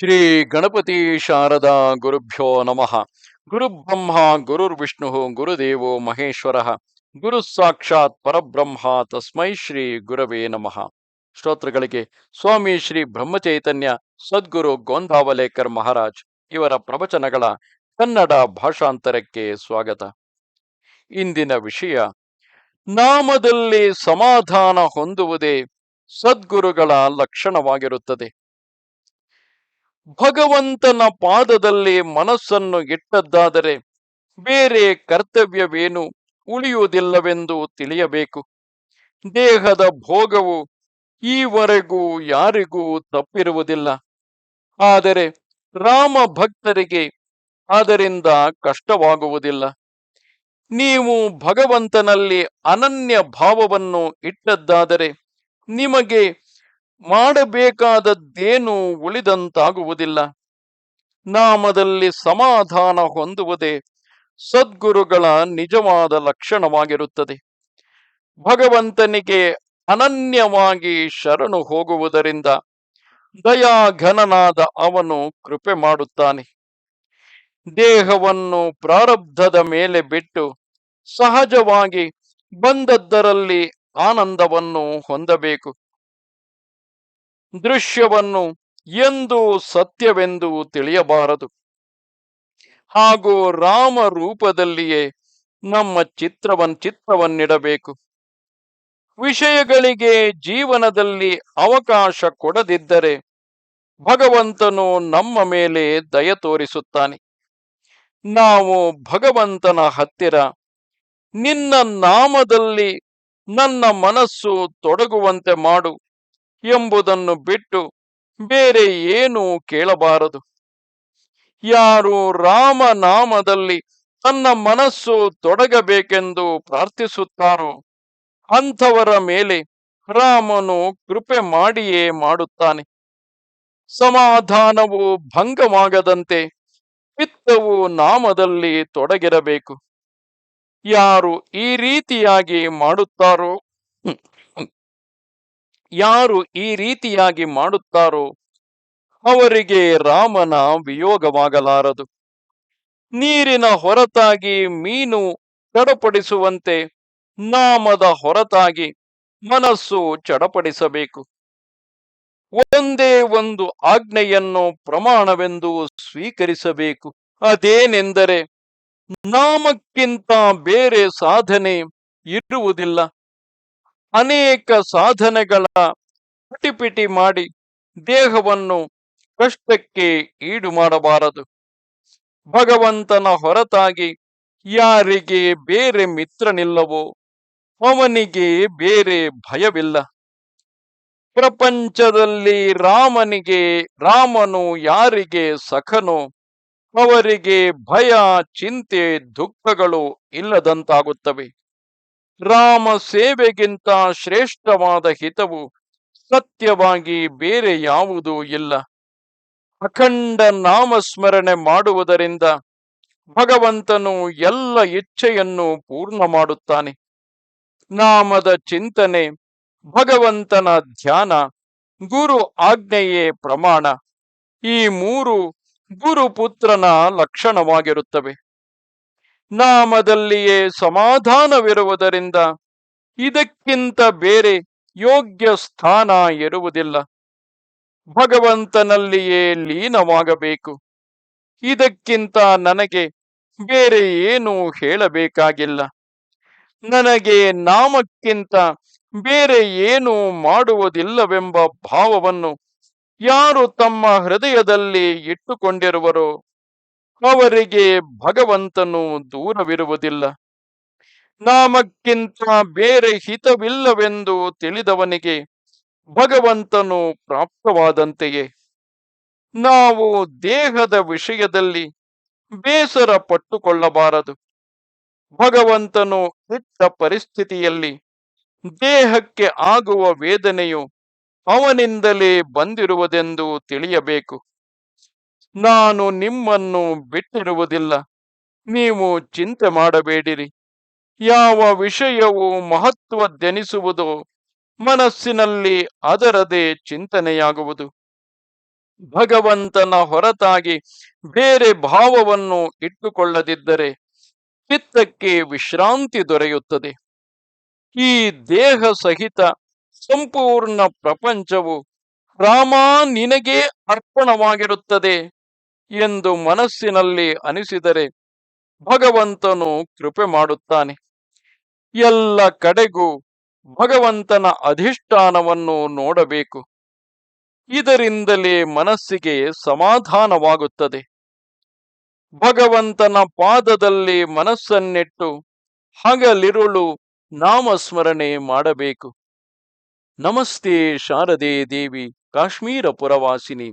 ಶ್ರೀ ಗಣಪತಿ ಶಾರದಾ ಗುರುಭ್ಯೋ ನಮಃ. ಗುರುಬ್ರಹ್ಮ ಗುರುರ್ವಿಷ್ಣು ಗುರುದೇವೋ ಮಹೇಶ್ವರ. ಗುರು ಸಾಕ್ಷಾತ್ ಪರಬ್ರಹ್ಮ, ತಸ್ಮೈ ಶ್ರೀ ಗುರವೇ ನಮಃ. ಶ್ರೋತೃಗಳಿಗೆ ಸ್ವಾಮಿ ಶ್ರೀ ಬ್ರಹ್ಮಚೈತನ್ಯ, ಸದ್ಗುರು ಗೋಂಧಾವಲೇಕರ್ ಮಹಾರಾಜ್ ಇವರ ಪ್ರವಚನಗಳ ಕನ್ನಡ ಭಾಷಾಂತರಕ್ಕೆ ಸ್ವಾಗತ. ಇಂದಿನ ವಿಷಯ, ನಾಮದಲ್ಲಿ ಸಮಾಧಾನ ಹೊಂದುವುದೇ ಸದ್ಗುರುಗಳ ಲಕ್ಷಣವಾಗಿರುತ್ತದೆ. ಭಗವಂತನ ಪಾದದಲ್ಲಿ ಮನಸ್ಸನ್ನು ಇಟ್ಟದ್ದಾದರೆ ಬೇರೆ ಕರ್ತವ್ಯವೇನು ಉಳಿಯುವುದಿಲ್ಲವೆಂದು ತಿಳಿಯಬೇಕು. ದೇಹದ ಭೋಗವು ಈವರೆಗೂ ಯಾರಿಗೂ ತಪ್ಪಿರುವುದಿಲ್ಲ. ಆದರೆ ರಾಮ ಭಕ್ತರಿಗೆ ಅದರಿಂದ ಕಷ್ಟವಾಗುವುದಿಲ್ಲ. ನೀವು ಭಗವಂತನಲ್ಲಿ ಅನನ್ಯ ಭಾವವನ್ನು ಇಟ್ಟದ್ದಾದರೆ ನಿಮಗೆ ಮಾಡಬೇಕಾದದ್ದೇನು ಉಳಿದಂತಾಗುವುದಿಲ್ಲ. ನಾಮದಲ್ಲಿ ಸಮಾಧಾನ ಹೊಂದುವುದೇ ಸದ್ಗುರುಗಳ ನಿಜವಾದ ಲಕ್ಷಣವಾಗಿರುತ್ತದೆ. ಭಗವಂತನಿಗೆ ಅನನ್ಯವಾಗಿ ಶರಣು ಹೋಗುವುದರಿಂದ ದಯಾಘನನಾದ ಅವನು ಕೃಪೆ ಮಾಡುತ್ತಾನೆ. ದೇಹವನ್ನು ಪ್ರಾರಬ್ಧದ ಮೇಲೆ ಬಿಟ್ಟು ಸಹಜವಾಗಿ ಬಂದದ್ದರಲ್ಲಿ ಆನಂದವನ್ನು ಹೊಂದಬೇಕು. ದೃಶ್ಯವನ್ನು ಎಂದು ಸತ್ಯವೆಂದು ತಿಳಿಯಬಾರದು. ಹಾಗೂ ರಾಮ ರೂಪದಲ್ಲಿಯೇ ನಮ್ಮ ಚಿತ್ರವನ್ ಚಿತ್ರವನ್ನಿಡಬೇಕು. ವಿಷಯಗಳಿಗೆ ಜೀವನದಲ್ಲಿ ಅವಕಾಶ ಕೊಡದಿದ್ದರೆ ಭಗವಂತನು ನಮ್ಮ ಮೇಲೆ ದಯ ತೋರಿಸುತ್ತಾನೆ. ನಾವು ಭಗವಂತನ ಹತ್ತಿರ ನಿನ್ನ ನಾಮದಲ್ಲಿ ನನ್ನ ಮನಸ್ಸು ತೊಡಗುವಂತೆ ಮಾಡು. ಎಂಬುದನ್ನು ಬಿಟ್ಟು ಬೇರೆ ಏನೂ ಕೇಳಬಾರದು. ಯಾರು ರಾಮನಾಮದಲ್ಲಿ ತನ್ನ ಮನಸ್ಸು ತೊಡಗಬೇಕೆಂದು ಪ್ರಾರ್ಥಿಸುತ್ತಾರೋ ಅಂಥವರ ಮೇಲೆ ರಾಮನು ಕೃಪೆ ಮಾಡಿಯೇ ಮಾಡುತ್ತಾನೆ. ಸಮಾಧಾನವು ಭಂಗವಾಗದಂತೆ ಪಿತ್ತವು ನಾಮದಲ್ಲಿ ತೊಡಗಿರಬೇಕು. ಯಾರು ಈ ರೀತಿಯಾಗಿ ಮಾಡುತ್ತಾರೋ ಯಾರು ಈ ರೀತಿಯಾಗಿ ಮಾಡುತ್ತಾರೋ ಅವರಿಗೆ ರಾಮನ ವಿಯೋಗವಾಗಲಾರದು. ನೀರಿನ ಹೊರತಾಗಿ ಮೀನು ಚಡಪಡಿಸುವಂತೆ ನಾಮದ ಹೊರತಾಗಿ ಮನಸ್ಸು ಚಡಪಡಿಸಬೇಕು. ಒಂದೇ ಒಂದು ಆಜ್ಞೆಯನ್ನು ಪ್ರಮಾಣವೆಂದು ಸ್ವೀಕರಿಸಬೇಕು. ಅದೇನೆಂದರೆ ನಾಮಕ್ಕಿಂತ ಬೇರೆ ಸಾಧನೆ ಇರುವುದಿಲ್ಲ. ಅನೇಕ ಸಾಧನೆಗಳ ಪಿಟಿಪಿಟಿ ಮಾಡಿ ದೇಹವನ್ನು ಕಷ್ಟಕ್ಕೆ ಈಡು ಮಾಡಬಾರದು. ಭಗವಂತನ ಹೊರತಾಗಿ ಯಾರಿಗೆ ಬೇರೆ ಮಿತ್ರನಿಲ್ಲವೋ ಅವನಿಗೆ ಬೇರೆ ಭಯವಿಲ್ಲ. ಪ್ರಪಂಚದಲ್ಲಿ ರಾಮನಿಗೆ, ರಾಮನು ಯಾರಿಗೆ ಸಖನೋ ಅವರಿಗೆ ಭಯ, ಚಿಂತೆ, ದುಃಖಗಳು ಇಲ್ಲದಂತಾಗುತ್ತವೆ. ರಾಮ ಸೇವೆಗಿಂತ ಶ್ರೇಷ್ಠವಾದ ಹಿತವು ಸತ್ಯವಾಗಿ ಬೇರೆ ಯಾವುದೂ ಇಲ್ಲ. ಅಖಂಡ ನಾಮಸ್ಮರಣೆ ಮಾಡುವುದರಿಂದ ಭಗವಂತನು ಎಲ್ಲ ಇಚ್ಛೆಯನ್ನು ಪೂರ್ಣ ಮಾಡುತ್ತಾನೆ. ನಾಮದ ಚಿಂತನೆ, ಭಗವಂತನ ಧ್ಯಾನ, ಗುರು ಆಜ್ಞೆಯೇ ಪ್ರಮಾಣ. ಈ ಮೂರು ಗುರುಪುತ್ರನ ಲಕ್ಷಣವಾಗಿರುತ್ತವೆ. ನಾಮದಲ್ಲಿಯೇ ಸಮಾಧಾನವಿರುವುದರಿಂದ ಇದಕ್ಕಿಂತ ಬೇರೆ ಯೋಗ್ಯ ಸ್ಥಾನ ಇರುವುದಿಲ್ಲ. ಭಗವಂತನಲ್ಲಿಯೇ ಲೀನವಾಗಬೇಕು. ಇದಕ್ಕಿಂತ ನನಗೆ ಬೇರೆ ಏನು ಹೇಳಬೇಕಾಗಿಲ್ಲ. ನನಗೆ ನಾಮಕ್ಕಿಂತ ಬೇರೆ ಏನು ಮಾಡುವುದಿಲ್ಲವೆಂಬ ಭಾವವನ್ನು ಯಾರು ತಮ್ಮ ಹೃದಯದಲ್ಲಿ ಇಟ್ಟುಕೊಂಡಿರುವರೋ ಅವರಿಗೆ ಭಗವಂತನು ದೂರವಿರುವುದಿಲ್ಲ. ನಾಮಕ್ಕಿಂತ ಬೇರೆ ಹಿತವಿಲ್ಲವೆಂದು ತಿಳಿದವನಿಗೆ ಭಗವಂತನು ಪ್ರಾಪ್ತವಾದಂತೆಯೇ. ನಾವು ದೇಹದ ವಿಷಯದಲ್ಲಿ ಬೇಸರ ಪಟ್ಟುಕೊಳ್ಳಬಾರದು. ಭಗವಂತನು ಇಟ್ಟ ಪರಿಸ್ಥಿತಿಯಲ್ಲಿ ದೇಹಕ್ಕೆ ಆಗುವ ವೇದನೆಯು ಅವನಿಂದಲೇ ಬಂದಿರುವುದೆಂದು ತಿಳಿಯಬೇಕು. ನಾನು ನಿಮ್ಮನ್ನು ಬಿಟ್ಟಿರುವುದಿಲ್ಲ. ನೀವು ಚಿಂತೆ ಮಾಡಬೇಡಿರಿ. ಯಾವ ವಿಷಯವು ಮಹತ್ವದ್ದೆನಿಸುವುದೋ ಮನಸ್ಸಿನಲ್ಲಿ ಅದರದೇ ಚಿಂತನೆಯಾಗುವುದು. ಭಗವಂತನ ಹೊರತಾಗಿ ಬೇರೆ ಭಾವವನ್ನು ಇಟ್ಟುಕೊಳ್ಳದಿದ್ದರೆ ಚಿತ್ತಕ್ಕೆ ವಿಶ್ರಾಂತಿ ದೊರೆಯುತ್ತದೆ. ಈ ದೇಹ ಸಹಿತ ಸಂಪೂರ್ಣ ಪ್ರಪಂಚವು ರಾಮ ನಿನಗೆ ಅರ್ಪಣವಾಗಿರುತ್ತದೆ. ಎಂದು ಮನಸ್ಸಿನಲ್ಲಿ ಅನಿಸಿದರೆ ಭಗವಂತನು ಕೃಪೆ ಮಾಡುತ್ತಾನೆ. ಎಲ್ಲ ಕಡೆಗೂ ಭಗವಂತನ ಅಧಿಷ್ಠಾನವನ್ನು ನೋಡಬೇಕು. ಇದರಿಂದಲೇ ಮನಸ್ಸಿಗೆ ಸಮಾಧಾನವಾಗುತ್ತದೆ. ಭಗವಂತನ ಪಾದದಲ್ಲಿ ಮನಸ್ಸನ್ನಿಟ್ಟು ಹಗಲಿರುಳು ನಾಮಸ್ಮರಣೆ ಮಾಡಬೇಕು. ನಮಸ್ತೆ ಶಾರದೆ ದೇವಿ, ಕಾಶ್ಮೀರ ಪುರವಾಸಿನಿ.